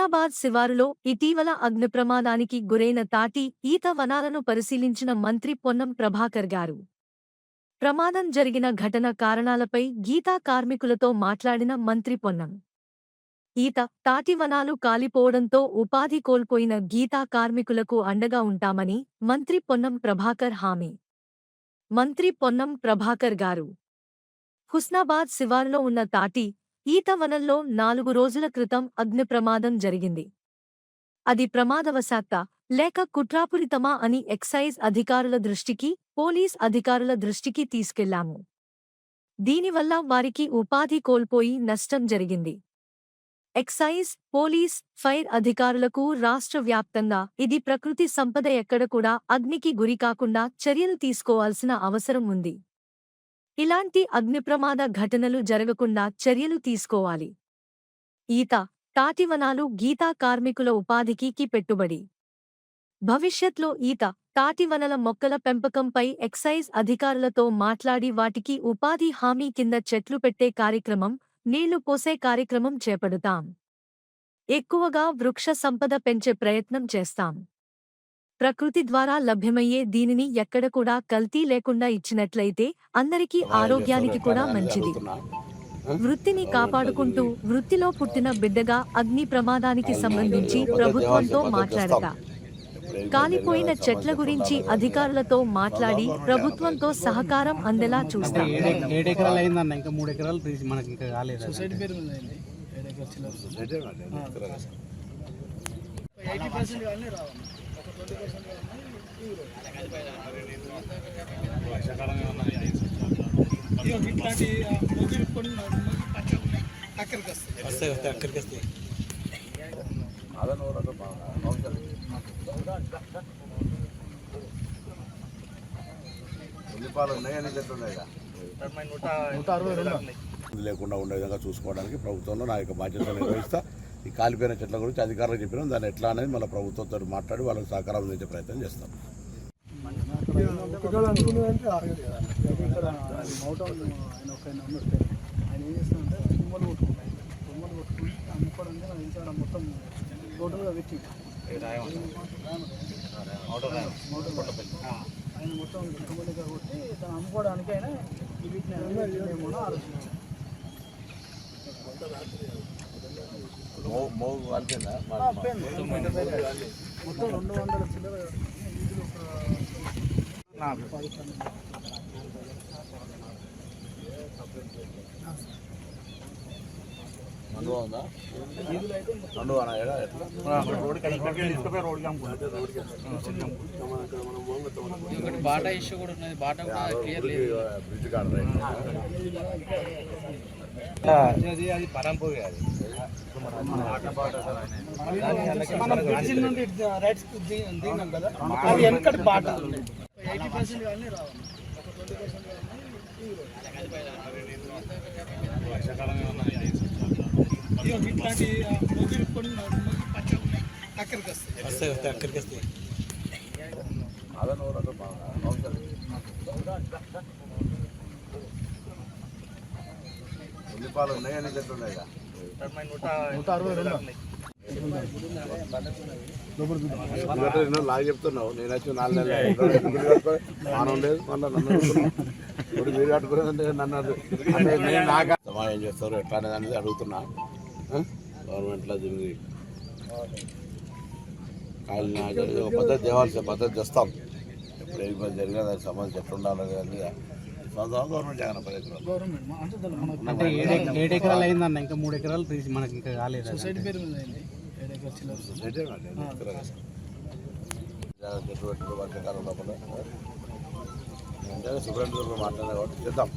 హుస్నాబాద్ శివారులో ఇటీవల అగ్ని ప్రమాదానికి గురైన తాటి ఈత వనాలను పరిశీలించిన మంత్రి పొన్నం ప్రభాకర్ గారు. ప్రమాదం జరిగిన ఘటన కారణాలపై గీతా కార్మికులతో మాట్లాడిన మంత్రి పొన్నం. ఈత తాటి వనాలు కాలిపోవడంతో ఉపాధి కోల్పోయిన గీతా కార్మికులకు అండగా ఉంటామని మంత్రి పొన్నం ప్రభాకర్ హామీ. మంత్రి పొన్నం ప్రభాకర్ గారు. హుస్నాబాద్ శివారులో ఉన్న తాటి ఈత వనంలో నాలుగు రోజుల క్రితం అగ్ని ప్రమాదం జరిగింది. అది ప్రమాదవశాత్త లేక కుట్రాపురితమా అని ఎక్సైజ్ అధికారుల దృష్టికి పోలీస్ అధికారుల దృష్టికి తీసుకెళ్ళాము. దీనివల్ల వారికి ఉపాధి కోల్పోయి నష్టం జరిగింది. ఎక్సైజ్ పోలీస్ ఫైర్ అధికారులకు రాష్ట్ర వ్యాప్తంగా ఇది ప్రకృతి సంపద ఎక్కడ కూడా అగ్నికి గురికాకుండా చర్యలు తీసుకోవాల్సిన అవసరం ఉంది. ఇలాంటి అగ్నిప్రమాద ఘటనలు జరగకుండా చర్యలు తీసుకోవాలి. ఈత తాటివనాలు గీతా కార్మికుల ఉపాధికి కి పెట్టుబడి. భవిష్యత్లో ఈత తాటివనల మొక్కల పెంపకంపై ఎక్సైజ్ అధికారులతో మాట్లాడి వాటికి ఉపాధి హామీ కింద చెట్లు పెట్టే కార్యక్రమం నీళ్ళు పోసే కార్యక్రమం చేపడుతాం. ఎక్కువగా వృక్ష సంపద పెంచే ప్రయత్నం చేస్తాం. ప్రకృతి ద్వారా లభ్యమయ్యే దీనిని ఎక్కడ కూడా కల్తీ లేకుండా ఇచ్చినట్లయితే అందరికీ ఆరోగ్యానికి కూడా మంచిది. వృత్తిని కాపాడుకుంటూ వృత్తిలో పుట్టిన బిడ్డగా అగ్ని ప్రమాదానికి సంబంధించి ప్రభుత్వంతో మాట్లాడతా. కాలిపోయిన చెట్ల గురించి అధికారులతో మాట్లాడి ప్రభుత్వంతో సహకారం అందేలా చూస్తాం. ఎకరాలు ఇట్లాంటి కొన్ని అక్కడికి వస్తాయి వస్తాయి వస్తాయి అక్కడికి వస్తాయి ఉల్లిపాయలు ఉన్నాయని చెప్తున్నాయి లేకుండా ఉండే విధంగా చూసుకోవడానికి ప్రభుత్వంలో నా యొక్క బాధ్యతలు నిర్వహిస్తా. ఈ కాలిపోయిన చెట్ల గురించి అధికారులకు చెప్పినాం దాన్ని ఎట్లా అనేది మన ప్రభుత్వంతో మాట్లాడి వాళ్ళకి సహకారం అందించే ప్రయత్నం చేస్తాం ఒకవేళ అనుకున్నదంటే ఆయన ఒక ఆయన ఉన్నాడు ఆయన ఏం చేస్తాడంటే తుమ్మలు కొట్టుకుంటాయి తుమ్మలు కొట్టుకుని అమ్ముకోవడానికి నాకు తెలిసి ఆడ మొత్తం టోటల్గా పెట్టి ఆయన మొత్తం తుమ్మలు కొట్టి దాన్ని అమ్ముకోవడానికి ఆయన వీటిని ఏమో బాటా ఇష్యూ కూడా ఉన్నది. బాటా కూడా క్లియర్ లేదు. అది అది పరంపూర్ అది. మనం బ్రిడ్జిల్ నుండి రైట్స్ దిగినాం కదా అది వెనకటి బాట ఎయిటీ పర్సెంట్ కానీ రావాలి ఒక ట్వంటీ పర్సెంట్ ఇట్లాంటి ముగ్గురు కొన్ని అక్కడికి వస్తాయి వస్తాయి వస్తాయి అక్కడికి వస్తాయి అదన కూడా ఉల్లిపాయలు ఉన్నాయని అరవై లాగా చెప్తున్నావు నేను వచ్చి నాలుగు నెలలు మానం లేదు మళ్ళీ నన్ను ఇప్పుడు మీరు కట్టుకునేదంటే నన్ను నేను నాకు సమాజం చేస్తారు ఎట్లా అనేది అడుగుతున్నా గవర్నమెంట్లో దీనికి కానీ పద్ధతి తేవాల్సిన పద్ధతి తెస్తాం ఎప్పుడు ఏ ఇబ్బంది జరిగినా దానికి సంబంధించి ఎట్లా ఉండాలి అనేది గవర్నమెంట్ ఏడు ఎక- ఏడు ఎకరాలు అయిందన్న ఇంకా మూడు ఎకరాలు తీసి మనకి ఇంకా కాలేదు సొసైటీ పేరు మీద అయింది. ఏడు ఎకరాల అంటే సుబ్రహ్మణ్యంతో మాట్లాడే కాబట్టి చేద్దాం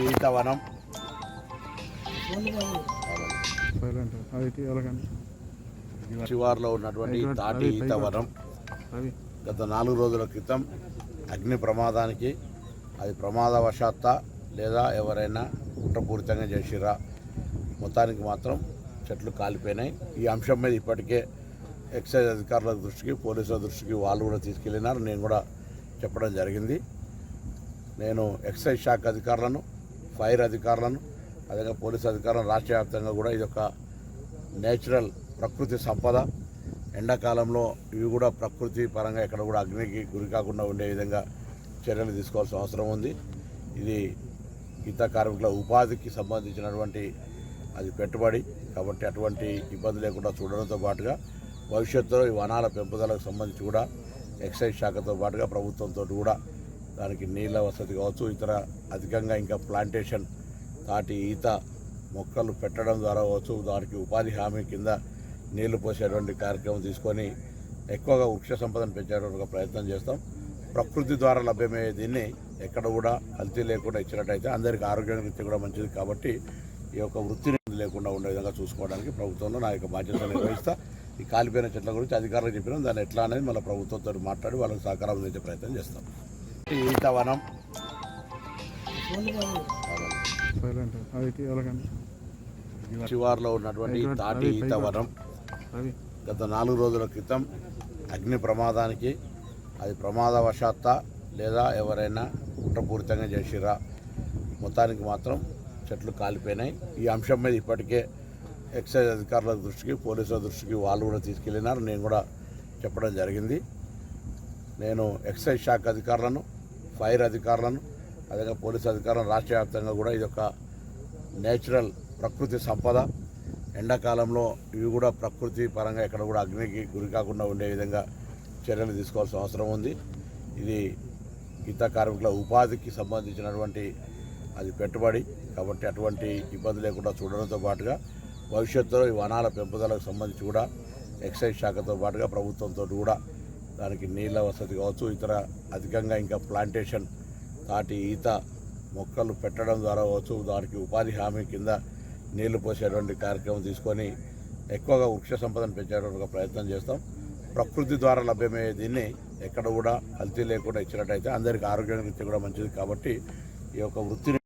ఈతవనం శివార్లో ఉన్నటువంటి తాటి ఈతవనం. గత నాలుగు రోజుల క్రితం అగ్ని ప్రమాదానికి అది ప్రమాదవశాత్త లేదా ఎవరైనా కుట్రపూరితంగా చేసిరా మొత్తానికి మాత్రం చెట్లు కాలిపోయినాయి. ఈ అంశం మీద ఇప్పటికే ఎక్సైజ్ అధికారుల దృష్టికి పోలీసుల దృష్టికి వాళ్ళు కూడా తీసుకెళ్ళినారు. నేను కూడా చెప్పడం జరిగింది. నేను ఎక్సైజ్ శాఖ అధికారులను ఫైర్ అధికారులను అదేవిధంగా పోలీస్ అధికారులను రాష్ట్ర వ్యాప్తంగా కూడా ఇది ఒక నేచురల్ ప్రకృతి సంపద. ఎండాకాలంలో ఇవి కూడా ప్రకృతి పరంగా ఎక్కడ కూడా అగ్నికి గురి కాకుండా ఉండే విధంగా చర్యలు తీసుకోవాల్సిన అవసరం ఉంది. ఇది ఇతర కార్మికుల ఉపాధికి సంబంధించినటువంటి అది పెట్టుబడి. కాబట్టి అటువంటి ఇబ్బంది లేకుండా చూడడంతో పాటుగా భవిష్యత్తులో ఈ వనాల పెంపుదలకు సంబంధించి కూడా ఎక్సైజ్ శాఖతో పాటుగా ప్రభుత్వంతో కూడా దానికి నీళ్ళ వసతి కావచ్చు ఇతర అధికంగా ఇంకా ప్లాంటేషన్ తాటి ఈత మొక్కలు పెట్టడం ద్వారా కావచ్చు దానికి ఉపాధి హామీ కింద నీళ్ళు పోసేటువంటి కార్యక్రమం తీసుకొని ఎక్కువగా వృక్ష సంపదను పెంచేటువంటి ప్రయత్నం చేస్తాం. ప్రకృతి ద్వారా లభ్యమయ్యే దీన్ని ఎక్కడ కూడా కల్తీ లేకుండా ఇచ్చినట్టయితే అందరికీ ఆరోగ్య రీత్యా కూడా మంచిది కాబట్టి ఈ యొక్క వృత్తిని లేకుండా ఉండే విధంగా చూసుకోవడానికి ప్రభుత్వంలో నా యొక్క బాధ్యత నిర్వహిస్తా. ఈ కాలిపోయిన చెట్ల గురించి అధికారులకు చెప్పినాం. దాన్ని ఎట్లా అనేది మళ్ళీ ప్రభుత్వంతో మాట్లాడి వాళ్ళకి సహకారం అందించే ప్రయత్నం చేస్తాం. ఈత వనం శివార్లో ఉన్నటువంటి తాటి ఈత వనం గత నాలుగు రోజుల క్రితం అగ్ని ప్రమాదానికి అది ప్రమాదవశాత్త లేదా ఎవరైనా కుట్రపూరితంగా చేసిరా? మొత్తానికి మాత్రం చెట్లు కాలిపోయినాయి. ఈ అంశం మీద ఇప్పటికే ఎక్సైజ్ అధికారుల దృష్టికి పోలీసుల దృష్టికి వాళ్ళు కూడా తీసుకెళ్ళినారు నేను కూడా చెప్పడం జరిగింది. నేను ఎక్సైజ్ శాఖ అధికారులను ఫైర్ అధికారులను అదేవిధంగా పోలీసు అధికారులను రాష్ట్ర వ్యాప్తంగా కూడా ఇది ఒక నేచురల్ ప్రకృతి సంపద. ఎండాకాలంలో ఇవి కూడా ప్రకృతి పరంగా ఎక్కడ కూడా అగ్నికి గురి కాకుండా ఉండే విధంగా చర్యలు తీసుకోవాల్సిన అవసరం ఉంది. ఇది గీత కార్మికుల ఉపాధికి సంబంధించినటువంటి అది పెట్టుబడి. కాబట్టి అటువంటి ఇబ్బంది లేకుండా చూడడంతో పాటుగా భవిష్యత్తులో ఈ వనాల పెంపుదలకు సంబంధించి కూడా ఎక్సైజ్ శాఖతో పాటుగా ప్రభుత్వంతో కూడా దానికి నీళ్ళ వసతి కావచ్చు ఇతర అధికంగా ఇంకా ప్లాంటేషన్ తాటి ఈత మొక్కలు పెట్టడం ద్వారా కావచ్చు దానికి ఉపాధి హామీ కింద నీళ్ళు పోసేటువంటి కార్యక్రమం తీసుకొని ఎక్కువగా వృక్ష సంపదను పెంచేటువంటి ప్రయత్నం చేస్తాం. ప్రకృతి ద్వారా లభ్యమయ్యే దీన్ని ఎక్కడ కూడా కల్తీ లేకుండా ఇచ్చినట్టయితే అందరికీ ఆరోగ్యానికి కూడా మంచిది కాబట్టి ఈ యొక్క వృత్తిని